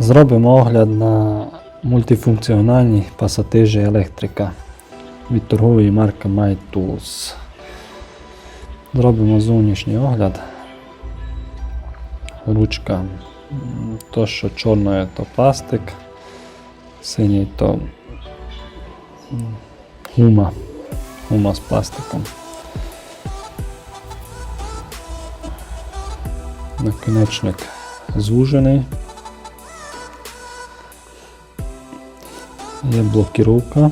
Зробимо огляд на мультифункціональні пасатижі електрика від торгової марки MyTools. Зробимо зовнішній огляд. Ручка. То, що чорне, то пластик, синій то гума. Гума з пластиком. Наконечник звужений. Є блокіровка.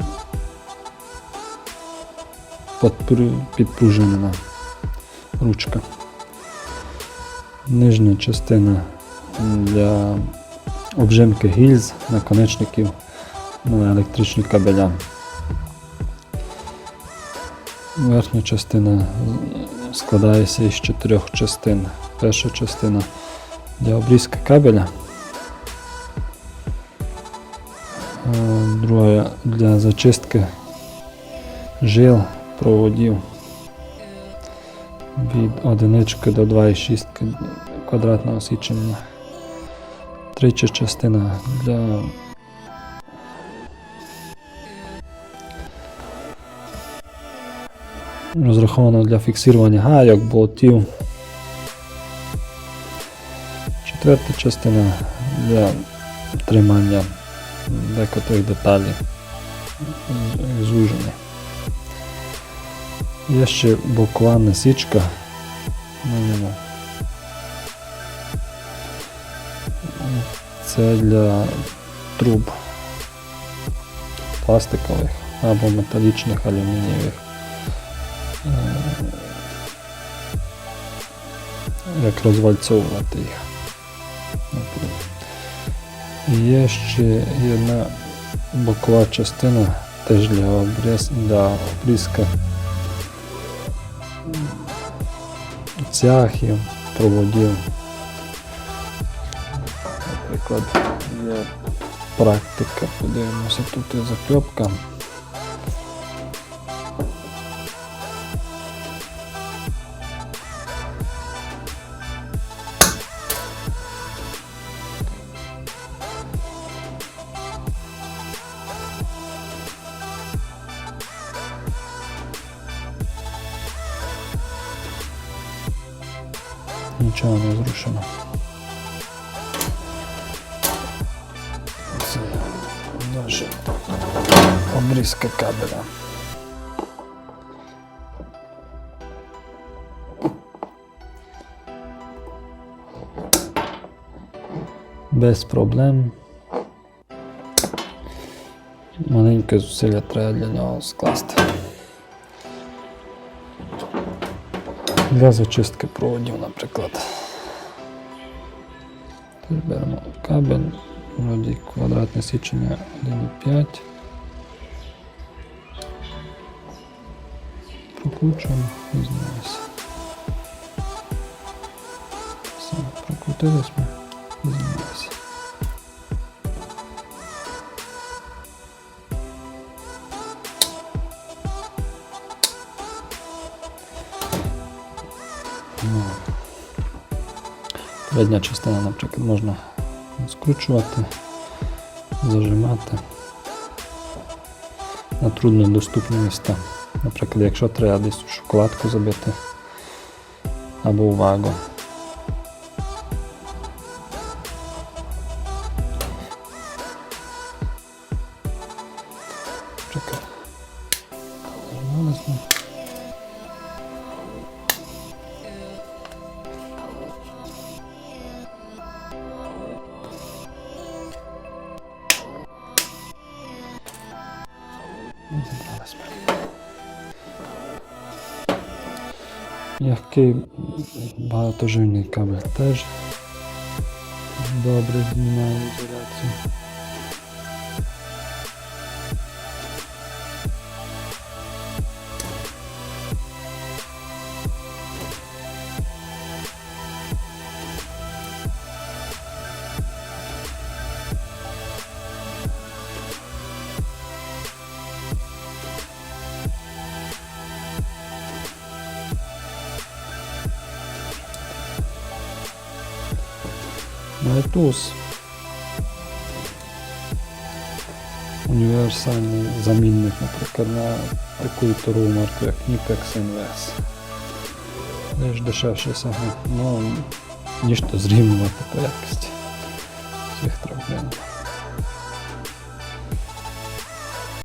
Підпружинена ручка. Нижня частина для обжимки гільз, наконечників на електричні кабеля. Верхня частина складається із чотирьох частин. Перша частина для обрізки кабеля. Друга для зачистки жил проводів від одинички до 2,6 квадратного січення. Третя частина для розрахована для фіксування гайок, болтів. Четверта частина для тримання декотрих деталей з- Є ще бокова насічка на ньому. Це для труб пластикових або металічних алюмінієвих. Е, Як розвальцовувати їх. І Є ще одна бокова частина теж для обріз, для обрізка цяхів, проводів. Наприклад, є практика, подивимося, тут є закльопка. Нічого не зрушено. Це наша обрізка кабеля. Без проблем. Маленьке зусилля треба для нього скласти. Для зачистки проводів, наприклад. Тут беремо кабель, вроді квадратне січення 1,5. Прокручуємо і знімаємося. Все, прокрутились ми Передня частина, наприклад, можна скручувати, зажимати на труднодоступні міста. Наприклад, якщо треба десь шоколадку забити або у Jaki bardzo kabel też dobry, nie ma. туз. универсальный заменник, например, на такую торгову марку, як Nipex Inverse. Теж дешевший сегмент, ну ніж то зрівнювати по якості цих трьох брендів.